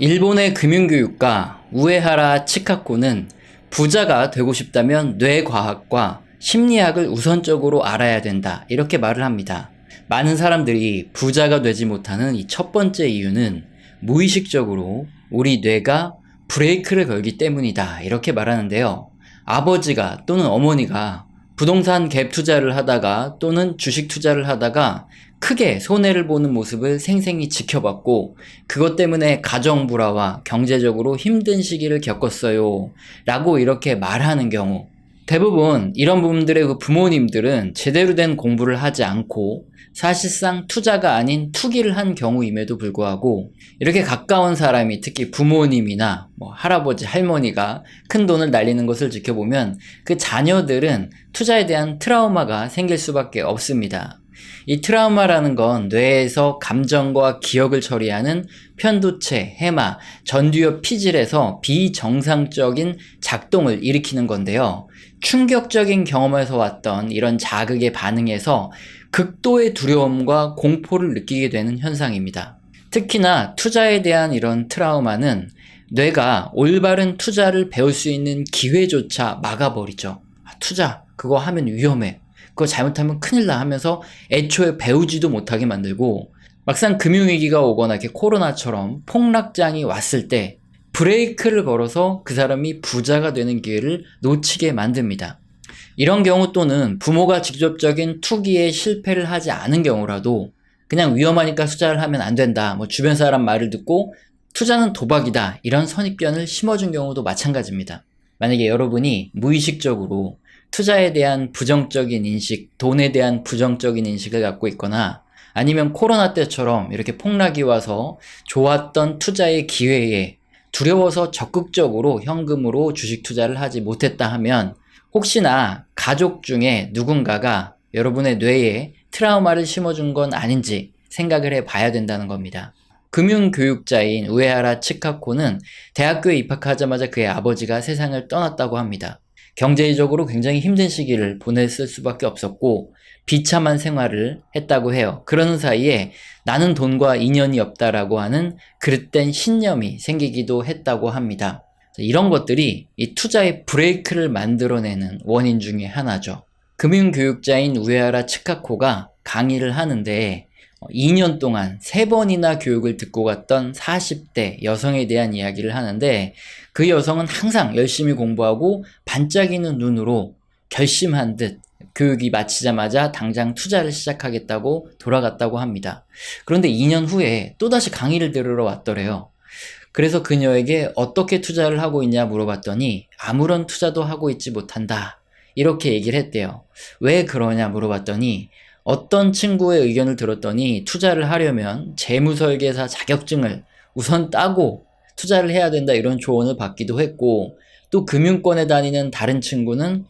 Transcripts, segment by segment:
일본의 금융교육가 우에하라 치카코는 부자가 되고 싶다면 뇌과학과 심리학을 우선적으로 알아야 된다. 이렇게 말을 합니다. 많은 사람들이 부자가 되지 못하는 이 첫 번째 이유는 무의식적으로 우리 뇌가 브레이크를 걸기 때문이다. 이렇게 말하는데요. 아버지가 또는 어머니가 부동산 갭 투자를 하다가 또는 주식 투자를 하다가 크게 손해를 보는 모습을 생생히 지켜봤고 그것 때문에 가정 불화와 경제적으로 힘든 시기를 겪었어요. 라고 이렇게 말하는 경우 대부분 이런 부분들의 그 부모님들은 제대로 된 공부를 하지 않고 사실상 투자가 아닌 투기를 한 경우임에도 불구하고 이렇게 가까운 사람이 특히 부모님이나 뭐 할아버지 할머니가 큰 돈을 날리는 것을 지켜보면 그 자녀들은 투자에 대한 트라우마가 생길 수밖에 없습니다. 이 트라우마라는 건 뇌에서 감정과 기억을 처리하는 편도체, 해마, 전두엽 피질에서 비정상적인 작동을 일으키는 건데요. 충격적인 경험에서 왔던 이런 자극에 반응해서 극도의 두려움과 공포를 느끼게 되는 현상입니다. 특히나 투자에 대한 이런 트라우마는 뇌가 올바른 투자를 배울 수 있는 기회조차 막아버리죠. 아, 투자, 그거 하면 위험해. 그거 잘못하면 큰일 나 하면서 애초에 배우지도 못하게 만들고 막상 금융위기가 오거나 이렇게 코로나처럼 폭락장이 왔을 때 브레이크를 걸어서 그 사람이 부자가 되는 기회를 놓치게 만듭니다. 이런 경우 또는 부모가 직접적인 투기에 실패를 하지 않은 경우라도 그냥 위험하니까 투자를 하면 안 된다. 뭐 주변 사람 말을 듣고 투자는 도박이다. 이런 선입견을 심어준 경우도 마찬가지입니다. 만약에 여러분이 무의식적으로 투자에 대한 부정적인 인식, 돈에 대한 부정적인 인식을 갖고 있거나 아니면 코로나 때처럼 이렇게 폭락이 와서 좋았던 투자의 기회에 두려워서 적극적으로 현금으로 주식 투자를 하지 못했다 하면 혹시나 가족 중에 누군가가 여러분의 뇌에 트라우마를 심어준 건 아닌지 생각을 해 봐야 된다는 겁니다. 금융교육자인 우에하라 치카코는 대학교에 입학하자마자 그의 아버지가 세상을 떠났다고 합니다. 경제적으로 굉장히 힘든 시기를 보냈을 수밖에 없었고 비참한 생활을 했다고 해요. 그러는 사이에 나는 돈과 인연이 없다라고 하는 그릇된 신념이 생기기도 했다고 합니다. 이런 것들이 이 투자의 브레이크를 만들어내는 원인 중에 하나죠. 금융교육자인 우에하라 치카코가 강의를 하는데 2년 동안 3번이나 교육을 듣고 갔던 40대 여성에 대한 이야기를 하는데 그 여성은 항상 열심히 공부하고 반짝이는 눈으로 결심한 듯 교육이 마치자마자 당장 투자를 시작하겠다고 돌아갔다고 합니다. 그런데 2년 후에 또다시 강의를 들으러 왔더래요. 그래서 그녀에게 어떻게 투자를 하고 있냐 물어봤더니 아무런 투자도 하고 있지 못한다. 이렇게 얘기를 했대요. 왜 그러냐 물어봤더니 어떤 친구의 의견을 들었더니 투자를 하려면 재무설계사 자격증을 우선 따고 투자를 해야 된다 이런 조언을 받기도 했고 또 금융권에 다니는 다른 친구는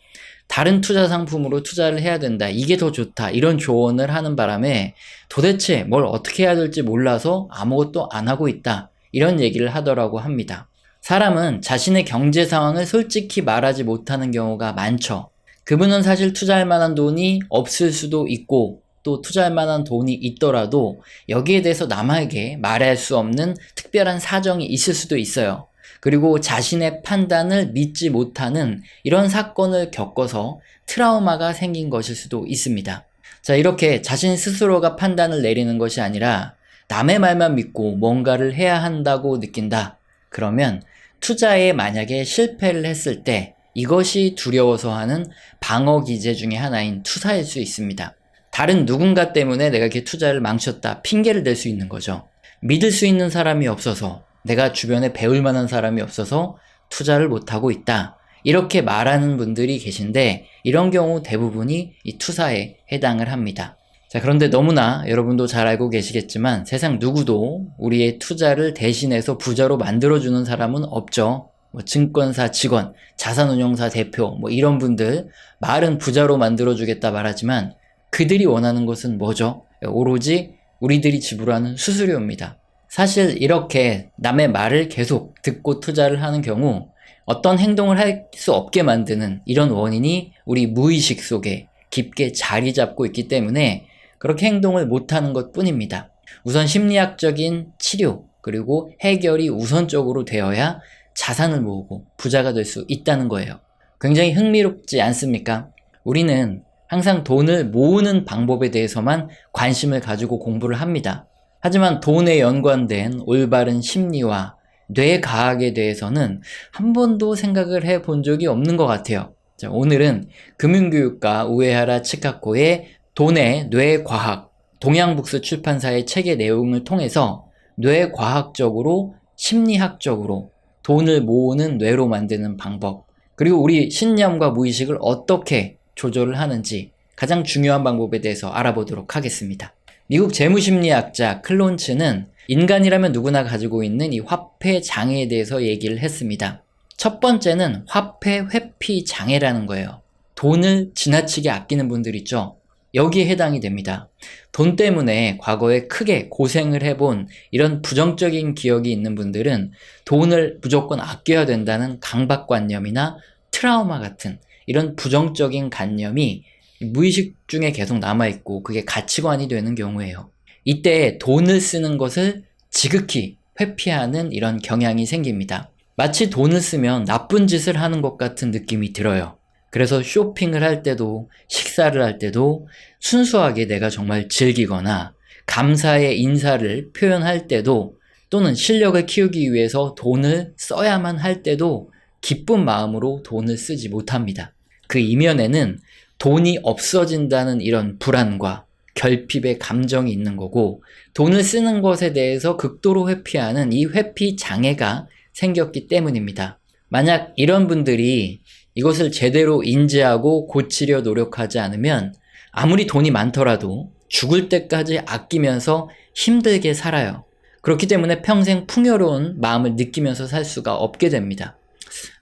다른 투자 상품으로 투자를 해야 된다. 이게 더 좋다. 이런 조언을 하는 바람에 도대체 뭘 어떻게 해야 될지 몰라서 아무것도 안 하고 있다. 이런 얘기를 하더라고 합니다. 사람은 자신의 경제 상황을 솔직히 말하지 못하는 경우가 많죠. 그분은 사실 투자할 만한 돈이 없을 수도 있고 또 투자할 만한 돈이 있더라도 여기에 대해서 남에게 말할 수 없는 특별한 사정이 있을 수도 있어요. 그리고 자신의 판단을 믿지 못하는 이런 사건을 겪어서 트라우마가 생긴 것일 수도 있습니다. 자, 이렇게 자신 스스로가 판단을 내리는 것이 아니라 남의 말만 믿고 뭔가를 해야 한다고 느낀다. 그러면 투자에 만약에 실패를 했을 때 이것이 두려워서 하는 방어 기제 중에 하나인 투사일 수 있습니다. 다른 누군가 때문에 내가 이렇게 투자를 망쳤다. 핑계를 댈 수 있는 거죠. 믿을 수 있는 사람이 없어서 내가 주변에 배울 만한 사람이 없어서 투자를 못하고 있다. 이렇게 말하는 분들이 계신데 이런 경우 대부분이 이 투사에 해당을 합니다. 자, 그런데 너무나 여러분도 잘 알고 계시겠지만 세상 누구도 우리의 투자를 대신해서 부자로 만들어주는 사람은 없죠. 뭐 증권사 직원, 자산운용사 대표, 뭐 이런 분들 말은 부자로 만들어주겠다 말하지만 그들이 원하는 것은 뭐죠? 오로지 우리들이 지불하는 수수료입니다. 사실 이렇게 남의 말을 계속 듣고 투자를 하는 경우 어떤 행동을 할 수 없게 만드는 이런 원인이 우리 무의식 속에 깊게 자리 잡고 있기 때문에 그렇게 행동을 못하는 것 뿐입니다. 우선 심리학적인 치료, 그리고 해결이 우선적으로 되어야 자산을 모으고 부자가 될 수 있다는 거예요. 굉장히 흥미롭지 않습니까? 우리는 항상 돈을 모으는 방법에 대해서만 관심을 가지고 공부를 합니다. 하지만 돈에 연관된 올바른 심리와 뇌과학에 대해서는 한 번도 생각을 해 본 적이 없는 것 같아요. 자, 오늘은 금융교육가 우에하라 치카코의 돈의 뇌과학, 동양북스 출판사의 책의 내용을 통해서 뇌과학적으로, 심리학적으로 돈을 모으는 뇌로 만드는 방법, 그리고 우리 신념과 무의식을 어떻게 조절을 하는지 가장 중요한 방법에 대해서 알아보도록 하겠습니다. 미국 재무심리학자 클론츠는 인간이라면 누구나 가지고 있는 이 화폐 장애에 대해서 얘기를 했습니다. 첫 번째는 화폐 회피 장애라는 거예요. 돈을 지나치게 아끼는 분들 있죠? 여기에 해당이 됩니다. 돈 때문에 과거에 크게 고생을 해본 이런 부정적인 기억이 있는 분들은 돈을 무조건 아껴야 된다는 강박관념이나 트라우마 같은 이런 부정적인 관념이 무의식 중에 계속 남아있고 그게 가치관이 되는 경우예요. 이때 돈을 쓰는 것을 지극히 회피하는 이런 경향이 생깁니다. 마치 돈을 쓰면 나쁜 짓을 하는 것 같은 느낌이 들어요. 그래서 쇼핑을 할 때도 식사를 할 때도 순수하게 내가 정말 즐기거나 감사의 인사를 표현할 때도 또는 실력을 키우기 위해서 돈을 써야만 할 때도 기쁜 마음으로 돈을 쓰지 못합니다. 그 이면에는 돈이 없어진다는 이런 불안과 결핍의 감정이 있는 거고 돈을 쓰는 것에 대해서 극도로 회피하는 이 회피 장애가 생겼기 때문입니다. 만약 이런 분들이 이것을 제대로 인지하고 고치려 노력하지 않으면 아무리 돈이 많더라도 죽을 때까지 아끼면서 힘들게 살아요. 그렇기 때문에 평생 풍요로운 마음을 느끼면서 살 수가 없게 됩니다.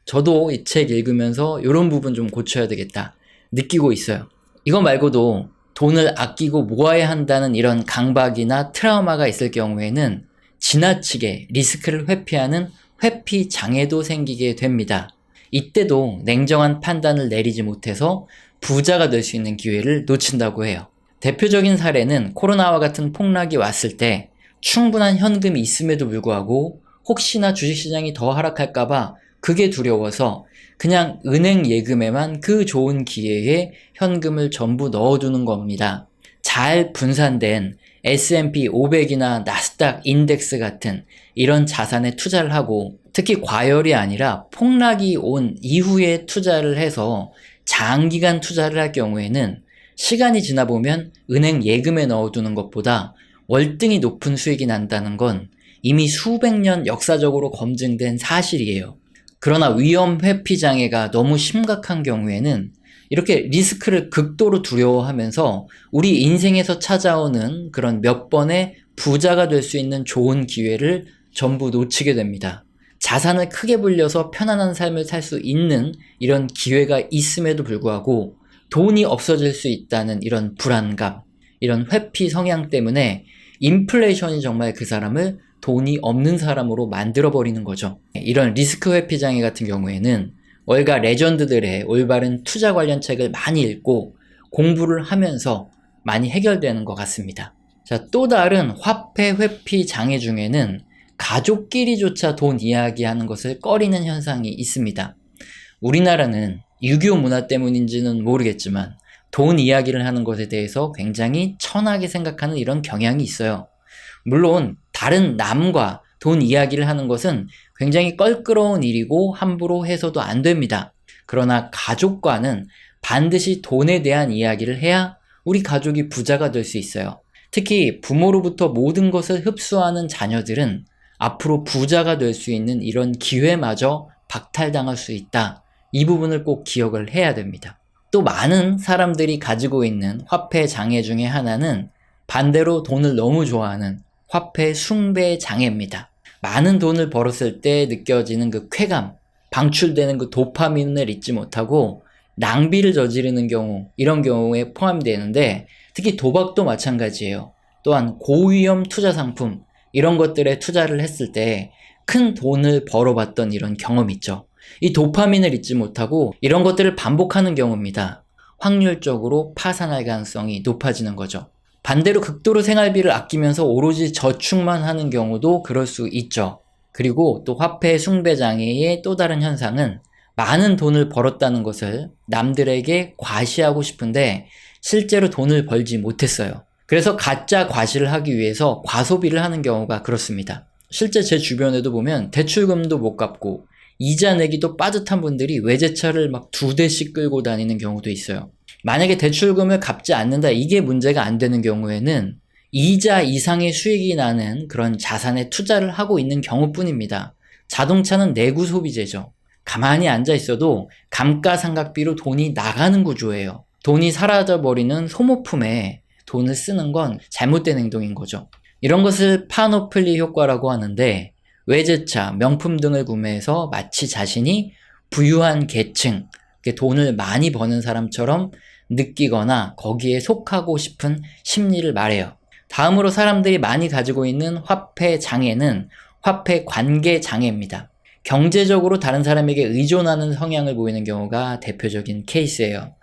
저도 이 책 읽으면서 이런 부분 좀 고쳐야 되겠다 느끼고 있어요. 이거 말고도 돈을 아끼고 모아야 한다는 이런 강박이나 트라우마가 있을 경우에는 지나치게 리스크를 회피하는 회피 장애도 생기게 됩니다. 이때도 냉정한 판단을 내리지 못해서 부자가 될 수 있는 기회를 놓친다고 해요. 대표적인 사례는 코로나와 같은 폭락이 왔을 때 충분한 현금이 있음에도 불구하고 혹시나 주식시장이 더 하락할까봐 그게 두려워서 그냥 은행 예금에만 그 좋은 기회에 현금을 전부 넣어두는 겁니다. 잘 분산된 S&P 500이나 나스닥 인덱스 같은 이런 자산에 투자를 하고 특히 과열이 아니라 폭락이 온 이후에 투자를 해서 장기간 투자를 할 경우에는 시간이 지나 보면 은행 예금에 넣어두는 것보다 월등히 높은 수익이 난다는 건 이미 수백 년 역사적으로 검증된 사실이에요. 그러나 위험 회피 장애가 너무 심각한 경우에는 이렇게 리스크를 극도로 두려워하면서 우리 인생에서 찾아오는 그런 몇 번의 부자가 될 수 있는 좋은 기회를 전부 놓치게 됩니다. 자산을 크게 불려서 편안한 삶을 살 수 있는 이런 기회가 있음에도 불구하고 돈이 없어질 수 있다는 이런 불안감, 이런 회피 성향 때문에 인플레이션이 정말 그 사람을 돈이 없는 사람으로 만들어버리는 거죠. 이런 리스크 회피 장애 같은 경우에는 월가 레전드들의 올바른 투자 관련 책을 많이 읽고 공부를 하면서 많이 해결되는 것 같습니다. 자, 또 다른 화폐 회피 장애 중에는 가족끼리조차 돈 이야기하는 것을 꺼리는 현상이 있습니다. 우리나라는 유교 문화 때문인지는 모르겠지만 돈 이야기를 하는 것에 대해서 굉장히 천하게 생각하는 이런 경향이 있어요. 물론 다른 남과 돈 이야기를 하는 것은 굉장히 껄끄러운 일이고 함부로 해서도 안 됩니다. 그러나 가족과는 반드시 돈에 대한 이야기를 해야 우리 가족이 부자가 될 수 있어요. 특히 부모로부터 모든 것을 흡수하는 자녀들은 앞으로 부자가 될 수 있는 이런 기회마저 박탈당할 수 있다. 이 부분을 꼭 기억을 해야 됩니다. 또 많은 사람들이 가지고 있는 화폐 장애 중에 하나는 반대로 돈을 너무 좋아하는 화폐 숭배 장애입니다. 많은 돈을 벌었을 때 느껴지는 그 쾌감, 방출되는 그 도파민을 잊지 못하고 낭비를 저지르는 경우, 이런 경우에 포함되는데 특히 도박도 마찬가지예요. 또한 고위험 투자 상품, 이런 것들에 투자를 했을 때 큰 돈을 벌어봤던 이런 경험 있죠. 이 도파민을 잊지 못하고 이런 것들을 반복하는 경우입니다. 확률적으로 파산할 가능성이 높아지는 거죠. 반대로 극도로 생활비를 아끼면서 오로지 저축만 하는 경우도 그럴 수 있죠. 그리고 또 화폐 숭배 장애의 또 다른 현상은 많은 돈을 벌었다는 것을 남들에게 과시하고 싶은데 실제로 돈을 벌지 못했어요. 그래서 가짜 과시를 하기 위해서 과소비를 하는 경우가 그렇습니다. 실제 제 주변에도 보면 대출금도 못 갚고 이자 내기도 빠듯한 분들이 외제차를 막 두 대씩 끌고 다니는 경우도 있어요. 만약에 대출금을 갚지 않는다 이게 문제가 안 되는 경우에는 이자 이상의 수익이 나는 그런 자산에 투자를 하고 있는 경우뿐입니다. 자동차는 내구 소비재죠. 가만히 앉아 있어도 감가상각비로 돈이 나가는 구조예요. 돈이 사라져 버리는 소모품에 돈을 쓰는 건 잘못된 행동인 거죠. 이런 것을 파노플리 효과라고 하는데 외제차, 명품 등을 구매해서 마치 자신이 부유한 계층, 돈을 많이 버는 사람처럼 느끼거나 거기에 속하고 싶은 심리를 말해요. 다음으로 사람들이 많이 가지고 있는 화폐 장애는 화폐 관계 장애입니다. 경제적으로 다른 사람에게 의존하는 성향을 보이는 경우가 대표적인 케이스예요.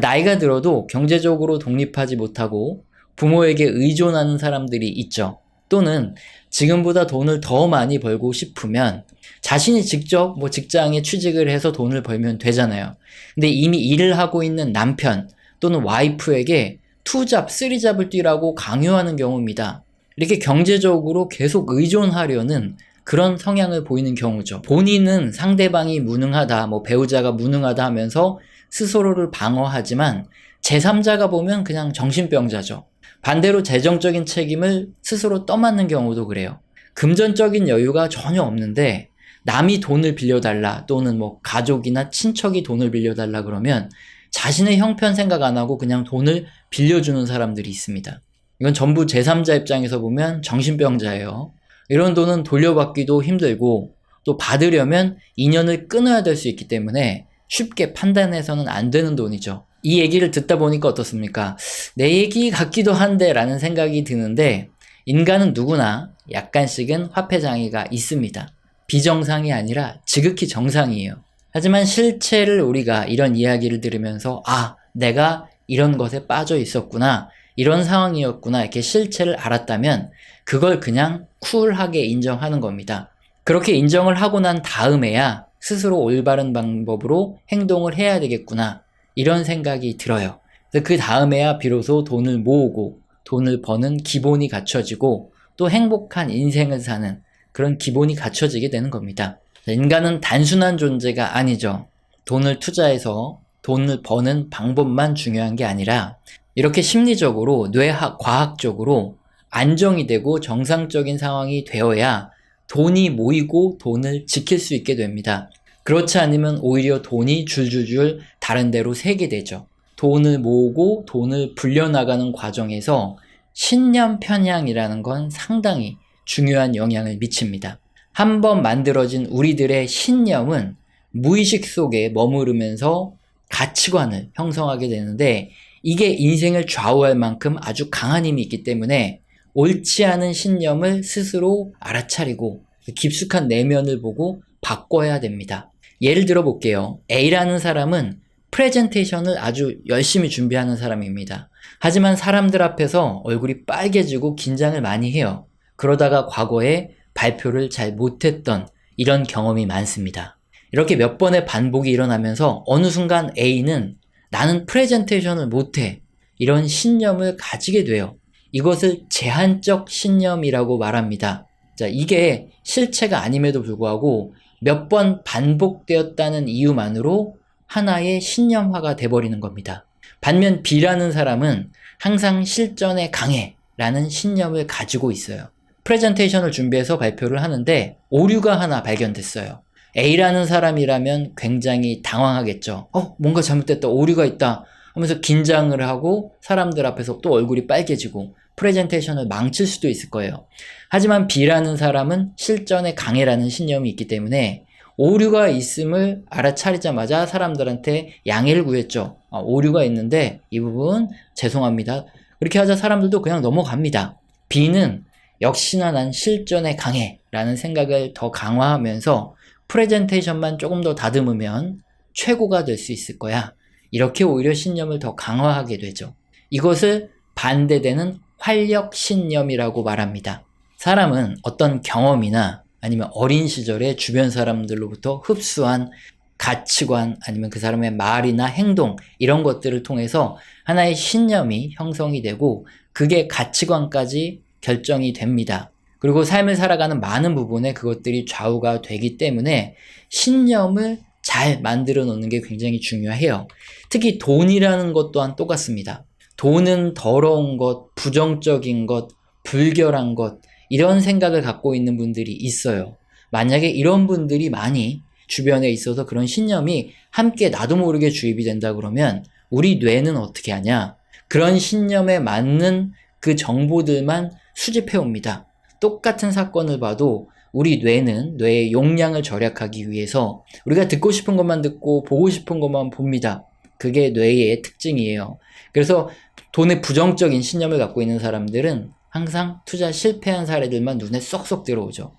나이가 들어도 경제적으로 독립하지 못하고 부모에게 의존하는 사람들이 있죠. 또는 지금보다 돈을 더 많이 벌고 싶으면 자신이 직접 뭐 직장에 취직을 해서 돈을 벌면 되잖아요. 근데 이미 일을 하고 있는 남편 또는 와이프에게 투잡, 쓰리잡을 뛰라고 강요하는 경우입니다. 이렇게 경제적으로 계속 의존하려는 그런 성향을 보이는 경우죠. 본인은 상대방이 무능하다, 뭐 배우자가 무능하다 하면서 스스로를 방어하지만 제3자가 보면 그냥 정신병자죠. 반대로 재정적인 책임을 스스로 떠맡는 경우도 그래요. 금전적인 여유가 전혀 없는데 남이 돈을 빌려달라 또는 뭐 가족이나 친척이 돈을 빌려달라 그러면 자신의 형편 생각 안 하고 그냥 돈을 빌려주는 사람들이 있습니다. 이건 전부 제3자 입장에서 보면 정신병자예요. 이런 돈은 돌려받기도 힘들고 또 받으려면 인연을 끊어야 될 수 있기 때문에 쉽게 판단해서는 안 되는 돈이죠. 이 얘기를 듣다 보니까 어떻습니까? 내 얘기 같기도 한데 라는 생각이 드는데 인간은 누구나 약간씩은 화폐 장애가 있습니다. 비정상이 아니라 지극히 정상이에요. 하지만 실체를 우리가 이런 이야기를 들으면서 아, 내가 이런 것에 빠져 있었구나. 이런 상황이었구나. 이렇게 실체를 알았다면 그걸 그냥 쿨하게 인정하는 겁니다. 그렇게 인정을 하고 난 다음에야 스스로 올바른 방법으로 행동을 해야 되겠구나. 이런 생각이 들어요. 그 다음에야 비로소 돈을 모으고 돈을 버는 기본이 갖춰지고 또 행복한 인생을 사는 그런 기본이 갖춰지게 되는 겁니다. 인간은 단순한 존재가 아니죠. 돈을 투자해서 돈을 버는 방법만 중요한 게 아니라 이렇게 심리적으로 뇌학, 과학적으로 안정이 되고 정상적인 상황이 되어야 돈이 모이고 돈을 지킬 수 있게 됩니다. 그렇지 않으면 오히려 돈이 줄줄줄 다른 데로 새게 되죠. 돈을 모으고 돈을 불려나가는 과정에서 신념 편향이라는 건 상당히 중요한 영향을 미칩니다. 한번 만들어진 우리들의 신념은 무의식 속에 머무르면서 가치관을 형성하게 되는데 이게 인생을 좌우할 만큼 아주 강한 힘이 있기 때문에 옳지 않은 신념을 스스로 알아차리고 깊숙한 내면을 보고 바꿔야 됩니다. 예를 들어 볼게요. A라는 사람은 프레젠테이션을 아주 열심히 준비하는 사람입니다. 하지만 사람들 앞에서 얼굴이 빨개지고 긴장을 많이 해요. 그러다가 과거에 발표를 잘 못했던 이런 경험이 많습니다. 이렇게 몇 번의 반복이 일어나면서 어느 순간 A는 나는 프레젠테이션을 못해. 이런 신념을 가지게 돼요. 이것을 제한적 신념이라고 말합니다. 자, 이게 실체가 아님에도 불구하고 몇 번 반복되었다는 이유만으로 하나의 신념화가 돼버리는 겁니다. 반면 B라는 사람은 항상 실전에 강해 라는 신념을 가지고 있어요. 프레젠테이션을 준비해서 발표를 하는데 오류가 하나 발견됐어요. A라는 사람이라면 굉장히 당황하겠죠. 어, 뭔가 잘못됐다. 오류가 있다. 하면서 긴장을 하고 사람들 앞에서 또 얼굴이 빨개지고 프레젠테이션을 망칠 수도 있을 거예요. 하지만 B라는 사람은 실전에 강해라는 신념이 있기 때문에 오류가 있음을 알아차리자마자 사람들한테 양해를 구했죠. 아, 오류가 있는데 이 부분 죄송합니다. 그렇게 하자 사람들도 그냥 넘어갑니다. B는 역시나 난 실전에 강해 라는 생각을 더 강화하면서 프레젠테이션만 조금 더 다듬으면 최고가 될 수 있을 거야. 이렇게 오히려 신념을 더 강화하게 되죠. 이것을 반대되는 활력 신념이라고 말합니다. 사람은 어떤 경험이나 아니면 어린 시절에 주변 사람들로부터 흡수한 가치관 아니면 그 사람의 말이나 행동 이런 것들을 통해서 하나의 신념이 형성이 되고 그게 가치관까지 결정이 됩니다. 그리고 삶을 살아가는 많은 부분에 그것들이 좌우가 되기 때문에 신념을 잘 만들어 놓는 게 굉장히 중요해요. 특히 돈이라는 것 또한 똑같습니다. 돈은 더러운 것, 부정적인 것, 불결한 것, 이런 생각을 갖고 있는 분들이 있어요. 만약에 이런 분들이 많이 주변에 있어서 그런 신념이 함께 나도 모르게 주입이 된다 그러면 우리 뇌는 어떻게 하냐? 그런 신념에 맞는 그 정보들만 수집해 옵니다. 똑같은 사건을 봐도 우리 뇌는 뇌의 용량을 절약하기 위해서 우리가 듣고 싶은 것만 듣고 보고 싶은 것만 봅니다. 그게 뇌의 특징이에요. 그래서 돈에 부정적인 신념을 갖고 있는 사람들은 항상 투자 실패한 사례들만 눈에 쏙쏙 들어오죠.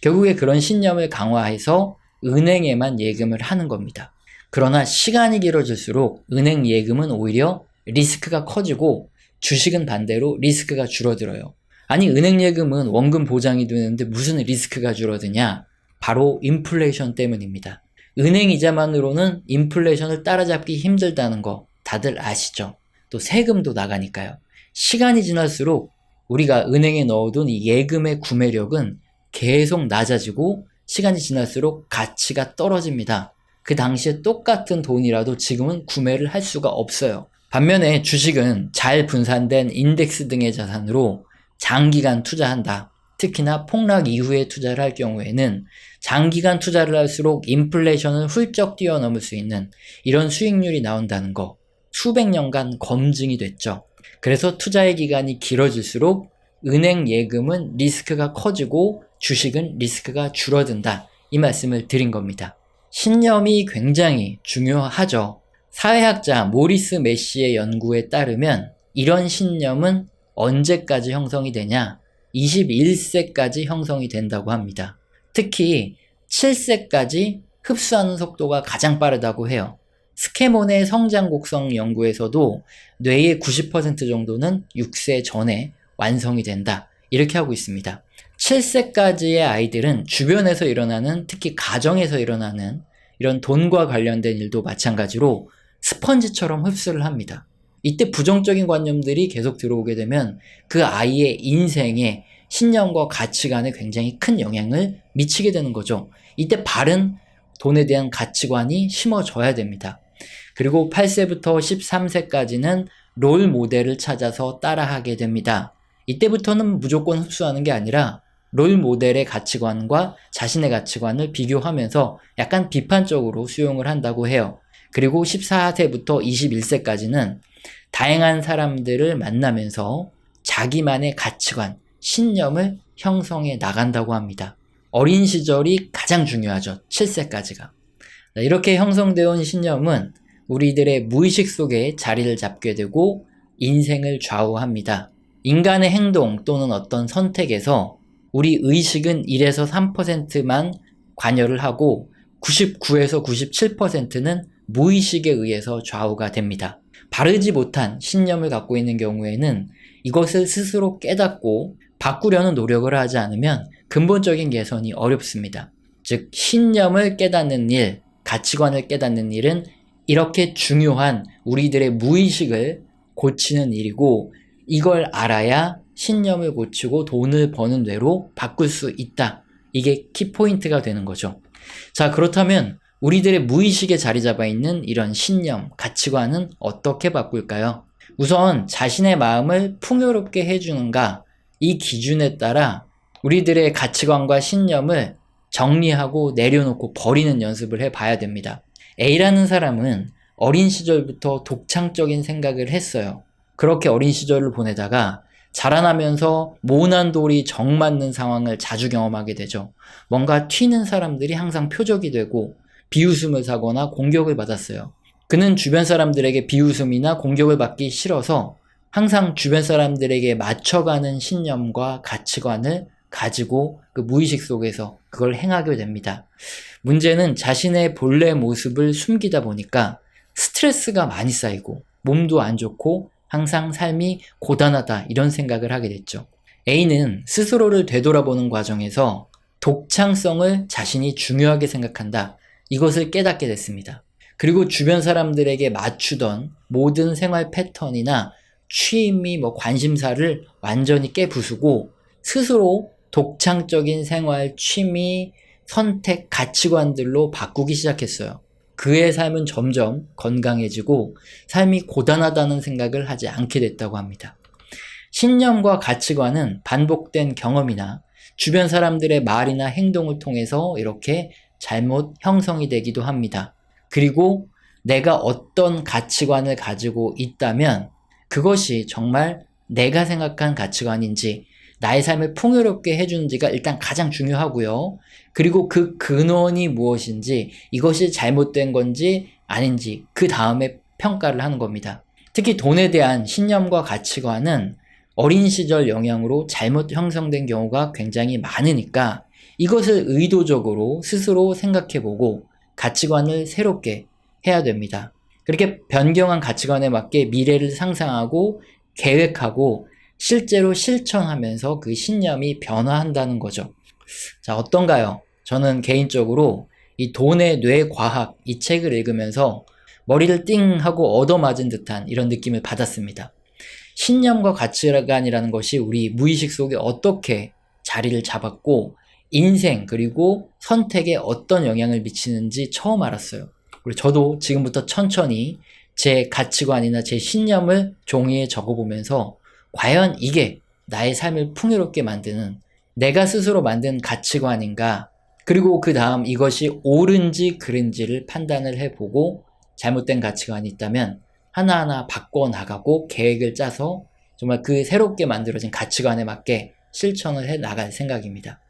결국에 그런 신념을 강화해서 은행에만 예금을 하는 겁니다. 그러나 시간이 길어질수록 은행 예금은 오히려 리스크가 커지고 주식은 반대로 리스크가 줄어들어요. 아니, 은행 예금은 원금 보장이 되는데 무슨 리스크가 줄어드냐? 바로 인플레이션 때문입니다. 은행 이자만으로는 인플레이션을 따라잡기 힘들다는 거 다들 아시죠? 또 세금도 나가니까요. 시간이 지날수록 우리가 은행에 넣어둔 이 예금의 구매력은 계속 낮아지고 시간이 지날수록 가치가 떨어집니다. 그 당시에 똑같은 돈이라도 지금은 구매를 할 수가 없어요. 반면에 주식은 잘 분산된 인덱스 등의 자산으로 장기간 투자한다. 특히나 폭락 이후에 투자를 할 경우에는 장기간 투자를 할수록 인플레이션을 훌쩍 뛰어넘을 수 있는 이런 수익률이 나온다는 거 수백 년간 검증이 됐죠. 그래서 투자의 기간이 길어질수록 은행 예금은 리스크가 커지고 주식은 리스크가 줄어든다. 이 말씀을 드린 겁니다. 신념이 굉장히 중요하죠. 사회학자 모리스 메시의 연구에 따르면 이런 신념은 언제까지 형성이 되냐? 21세까지 형성이 된다고 합니다. 특히 7세까지 흡수하는 속도가 가장 빠르다고 해요. 스케몬의 성장 곡성 연구에서도 뇌의 90% 정도는 6세 전에 완성이 된다. 이렇게 하고 있습니다. 7세까지의 아이들은 주변에서 일어나는 특히 가정에서 일어나는 이런 돈과 관련된 일도 마찬가지로 스펀지처럼 흡수를 합니다. 이때 부정적인 관념들이 계속 들어오게 되면 그 아이의 인생에 신념과 가치관에 굉장히 큰 영향을 미치게 되는 거죠. 이때 바른 돈에 대한 가치관이 심어져야 됩니다. 그리고 8세부터 13세까지는 롤 모델을 찾아서 따라하게 됩니다. 이때부터는 무조건 흡수하는 게 아니라 롤 모델의 가치관과 자신의 가치관을 비교하면서 약간 비판적으로 수용을 한다고 해요. 그리고 14세부터 21세까지는 다양한 사람들을 만나면서 자기만의 가치관, 신념을 형성해 나간다고 합니다. 어린 시절이 가장 중요하죠. 7세까지가. 이렇게 형성되어 온 신념은 우리들의 무의식 속에 자리를 잡게 되고 인생을 좌우합니다. 인간의 행동 또는 어떤 선택에서 우리 의식은 1에서 3%만 관여를 하고 99에서 97%는 무의식에 의해서 좌우가 됩니다. 바르지 못한 신념을 갖고 있는 경우에는 이것을 스스로 깨닫고 바꾸려는 노력을 하지 않으면 근본적인 개선이 어렵습니다. 즉, 신념을 깨닫는 일, 가치관을 깨닫는 일은 이렇게 중요한 우리들의 무의식을 고치는 일이고 이걸 알아야 신념을 고치고 돈을 버는 뇌로 바꿀 수 있다. 이게 키포인트가 되는 거죠. 자, 그렇다면 우리들의 무의식에 자리 잡아 있는 이런 신념, 가치관은 어떻게 바꿀까요? 우선 자신의 마음을 풍요롭게 해주는가, 이 기준에 따라 우리들의 가치관과 신념을 정리하고 내려놓고 버리는 연습을 해 봐야 됩니다. A라는 사람은 어린 시절부터 독창적인 생각을 했어요. 그렇게 어린 시절을 보내다가 자라나면서 모난 돌이 정 맞는 상황을 자주 경험하게 되죠. 뭔가 튀는 사람들이 항상 표적이 되고 비웃음을 사거나 공격을 받았어요. 그는 주변 사람들에게 비웃음이나 공격을 받기 싫어서 항상 주변 사람들에게 맞춰가는 신념과 가치관을 가지고 그 무의식 속에서 그걸 행하게 됩니다. 문제는 자신의 본래 모습을 숨기다 보니까 스트레스가 많이 쌓이고 몸도 안 좋고 항상 삶이 고단하다 이런 생각을 하게 됐죠. A는 스스로를 되돌아보는 과정에서 독창성을 자신이 중요하게 생각한다. 이것을 깨닫게 됐습니다. 그리고 주변 사람들에게 맞추던 모든 생활 패턴이나 취미, 뭐 관심사를 완전히 깨부수고 스스로 독창적인 생활, 취미, 선택, 가치관들로 바꾸기 시작했어요. 그의 삶은 점점 건강해지고 삶이 고단하다는 생각을 하지 않게 됐다고 합니다. 신념과 가치관은 반복된 경험이나 주변 사람들의 말이나 행동을 통해서 이렇게 잘못 형성이 되기도 합니다. 그리고 내가 어떤 가치관을 가지고 있다면 그것이 정말 내가 생각한 가치관인지 나의 삶을 풍요롭게 해주는지가 일단 가장 중요하고요. 그리고 그 근원이 무엇인지 이것이 잘못된 건지 아닌지 그 다음에 평가를 하는 겁니다. 특히 돈에 대한 신념과 가치관은 어린 시절 영향으로 잘못 형성된 경우가 굉장히 많으니까 이것을 의도적으로 스스로 생각해보고 가치관을 새롭게 해야 됩니다. 그렇게 변경한 가치관에 맞게 미래를 상상하고 계획하고 실제로 실천하면서 그 신념이 변화한다는 거죠. 자, 어떤가요? 저는 개인적으로 이 돈의 뇌 과학 이 책을 읽으면서 머리를 띵 하고 얻어맞은 듯한 이런 느낌을 받았습니다. 신념과 가치관이라는 것이 우리 무의식 속에 어떻게 자리를 잡았고 인생 그리고 선택에 어떤 영향을 미치는지 처음 알았어요. 그리고 저도 지금부터 천천히 제 가치관이나 제 신념을 종이에 적어보면서 과연 이게 나의 삶을 풍요롭게 만드는 내가 스스로 만든 가치관인가 그리고 그 다음 이것이 옳은지 그른지를 판단을 해보고 잘못된 가치관이 있다면 하나하나 바꿔나가고 계획을 짜서 정말 그 새롭게 만들어진 가치관에 맞게 실천을 해 나갈 생각입니다.